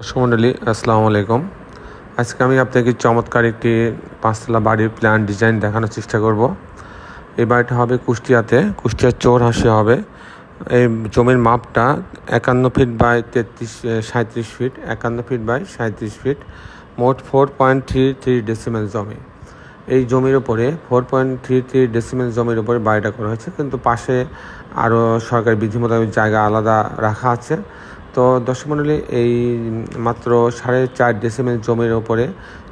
দর্শকমণ্ডলী আসসালামু আলাইকুম। আজকে আমি আপনাকে চমৎকার একটি পাঁচতলা বাড়ির প্ল্যান ডিজাইন দেখানোর চেষ্টা করব। এই বাড়িটা হবে কুষ্টিয়াতে, কুষ্টিয়ার চোর হাসি হবে। এই জমির মাপটা একান্ন ফিট বাই তেত্রিশ সাঁত্রিশ ফিট একান্ন ফিট বাই সাঁত্রিশ ফিট মোট four point three three decimal জমি। এই জমির উপরে four point three three decimal জমির ওপরে বাড়িটা করা হয়েছে, কিন্তু পাশে আরও সরকারি বিধি মোতাবেক জায়গা আলাদা রাখা আছে। তো দর্শক মণ্ডলী এই মাত্র সাড়ে চার ডেসিমেল জমির ওপরে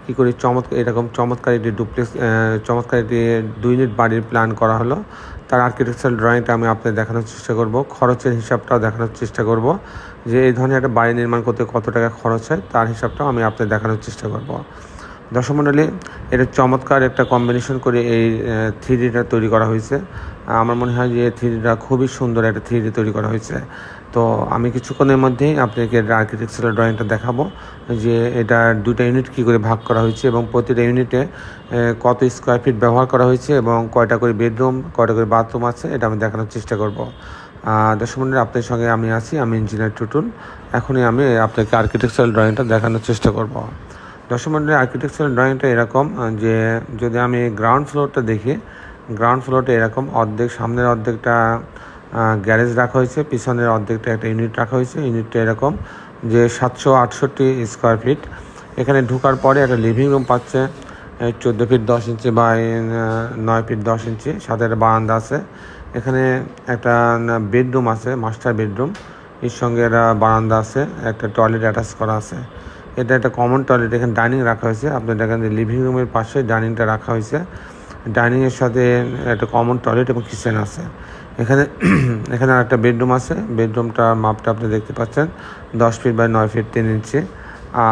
কী করে চমৎকার এরকম চমৎকার একটি ডুপ্লেক্স চমৎকার একটি দুই ইউনিট বাড়ির প্ল্যান করা হলো। তার আর্কিটেকচারাল ড্রয়িংটা আমি আপনাদের দেখানোর চেষ্টা করব। খরচের হিসাবটাও দেখানোর চেষ্টা করব যে এই ধরনের একটা বাড়ি নির্মাণ করতে কত টাকা খরচ হয়, তার হিসাবটাও আমি আপনাদের দেখানোর চেষ্টা করব। দর্শক মণ্ডলী এটা চমৎকার একটা কম্বিনেশন করে এই থ্রি ডিটা তৈরি করা হয়েছে। আমার মনে হয় যে থ্রি ডিটা খুবই সুন্দর একটা থ্রি ডি তৈরি করা হয়েছে। তো আমি কিছুক্ষণের মধ্যেই আপনাকে আর্কিটেকচারাল ড্রয়িংটা দেখাবো যে এটা দুটা ইউনিট কী করে ভাগ করা হয়েছে এবং প্রতিটা ইউনিটে কত স্কোয়ার ফিট ব্যবহার করা হয়েছে এবং কয়টা করে বেডরুম কয়টা করে বাথরুম আছে, এটা আমি দেখানোর চেষ্টা করব। দর্শক মন্ডলী আপনার সঙ্গে আমি আছি, আমি ইঞ্জিনিয়ার টুটুল। এখনই আমি আপনাকে আর্কিটেকচারাল ড্রয়িংটা দেখানোর চেষ্টা করব। দর্শক আর্কিটেকচারাল ড্রয়িংটা এরকম যে যদি আমি গ্রাউন্ড ফ্লোরটা দেখি গ্রাউন্ড ফ্লোরটা এরকম অর্ধেক, সামনের অর্ধেকটা গ্যারেজ রাখা হয়েছে, পিছনের অর্ধেকটা একটা ইউনিট রাখা হয়েছে ইউনিটটা এরকম যে সাতশো আটষট্টি স্কোয়ার ফিট এখানে ঢুকার পরে একটা লিভিং রুম পাচ্ছে চোদ্দ ফিট দশ ইঞ্চি বা নয় ফিট দশ ইঞ্চি সাথে একটা বারান্দা আছে। এখানে একটা বেডরুম আছে মাস্টার বেডরুম এর সঙ্গে একটা বারান্দা আছে, একটা টয়লেট অ্যাটাচ করা আছে। এটা একটা কমন টয়লেট এখানে ডাইনিং রাখা হয়েছে। আপনার দেখেন লিভিং রুমের পাশে ডাইনিংটা রাখা হয়েছে। ডাইনিংয়ের সাথে একটা কমন টয়লেট এবং কিচেন আছে। এখানে এখানে আর একটা বেডরুম আছে বেডরুমটা মাপটা আপনি দেখতে পাচ্ছেন। দশ ফিট বাই নয় ফিট তিন ইঞ্চি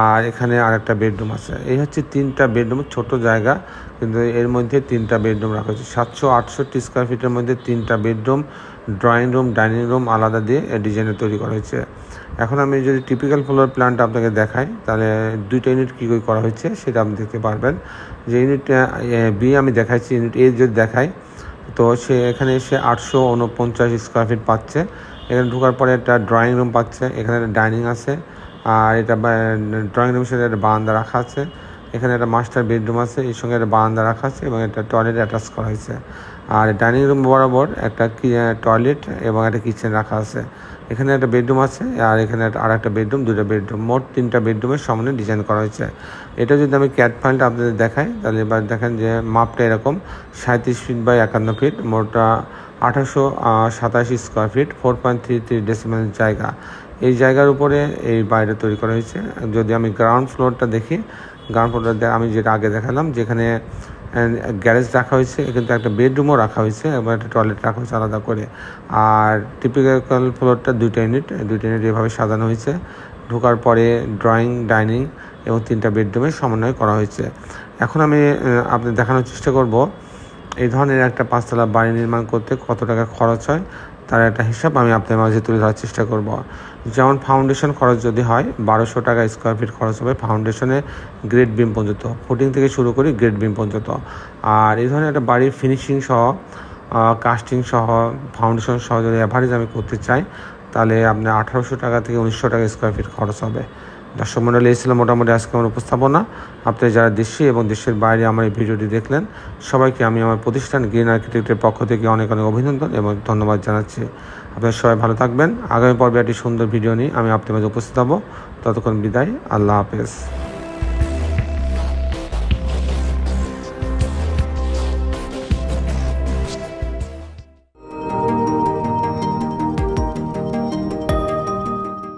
আর এখানে আরেকটা বেডরুম আছে। এই হচ্ছে তিনটা বেডরুম, ছোট জায়গা, কিন্তু এর মধ্যে তিনটা বেডরুম রাখা হয়েছে। সাতশো আটষট্টি স্কোয়ার ফিটের মধ্যে তিনটা bedroom drawing room dining room আলাদা দিয়ে ডিজাইনে তৈরি করা হয়েছে। এখন আমি যদি টিপিক্যাল ফ্লোর প্ল্যানটা আপনাকে দেখাই, তাহলে দুইটা ইউনিট কী করে করা হয়েছে সেটা আপনি দেখতে পারবেন। যে ইউনিট বি আমি দেখাইছি ইউনিট এ যদি দেখাই, তো সে এখানে এসে আটশো উনপঞ্চাশ স্কোয়ার ফিট পাচ্ছে। এখানে ঢোকার পরে একটা ড্রয়িং রুম পাচ্ছে, এখানে একটা ডাইনিং আছে। আর এটা ড্রয়িং রুমের সাথে একটা বারান্দা রাখা আছে। এখানে একটা মাস্টার বেডরুম আছে, এর সঙ্গে একটা বারান্দা রাখা আছে এবং একটা টয়লেট অ্যাটাচ করা হয়েছে। আর ডাইনিং রুম বরাবর একটা টয়লেট এবং একটা কিচেন রাখা আছে। এখানে একটা বেডরুম আছে আর এখানে একটা আর একটা বেডরুম দুটো বেডরুম মোট তিনটা বেডরুমের সামনে ডিজাইন করা হয়েছে। এটা যদি আমি ক্যাট ফাইলটা আপনাদের দেখাই, তাহলে এবার দেখেন যে মাপটা এরকম সাঁত্রিশ ফিট বাই একান্ন ফিট মোটটা আঠারোশো সাতাশি square feet four point three three decimal জায়গা। এই জায়গার উপরে এই বাইরে তৈরি করা হয়েছে। যদি আমি গ্রাউন্ড ফ্লোরটা দেখি গ্রাউন্ড ফ্লোরটা আমি যেটা আগে দেখালাম, যেখানে গ্যারেজ রাখা হয়েছে, কিন্তু একটা বেডরুমও রাখা হয়েছে, এবং একটা টয়লেট রাখা হয়েছে আলাদা করে। আর টিপিক্যাল ফ্লোরটা দুইটা ইউনিট দুইটা ইউনিট এভাবে সাজানো হয়েছে। ঢোকার পরে ড্রয়িং ডাইনিং এবং তিনটা বেডরুমের সমন্বয় করা হয়েছে। এখন আমি আপনাদের দেখানোর চেষ্টা করব, এই ধরনের একটা পাঁচতলা বাড়ি নির্মাণ করতে কত টাকা খরচ হয় তার একটা হিসাব আমি আপনার মাঝে তুলে ধরার চেষ্টা করব। যেমন ফাউন্ডেশন খরচ যদি হয়, বারোশো টাকা স্কোয়ার ফিট খরচ হবে ফাউন্ডেশনে গ্রেড বিম পর্যন্ত। ফুটিং থেকে শুরু করি গ্রেড বিম পর্যন্ত। আর এই ধরনের একটা বাড়ির ফিনিশিং সহ কাস্টিং সহ ফাউন্ডেশন সহ যদি অ্যাভারেজ আমি করতে চাই, তাহলে আপনার আঠারোশো টাকা থেকে উনিশশো টাকা স্কোয়ার ফিট খরচ হবে। দর্শক মন্ডলী এই ছিল মোটামুটি আজকে আমার উপস্থাপনা। আপনি যারা দেশে এবং দেশের বাইরে আমার এই ভিডিওটি দেখলেন, সবাইকে আমি আমার প্রতিষ্ঠান গ্রিন আর্কিটেক্টের পক্ষ থেকে অনেক অনেক অভিনন্দন এবং ধন্যবাদ জানাচ্ছি। আপনারা সবাই ভালো থাকবেন। আগামী পর্বে একটি সুন্দর ভিডিও নিয়ে আমি আপনার মাঝে উপস্থিত হব। ততক্ষণ বিদায়। আল্লাহ হাফেজ।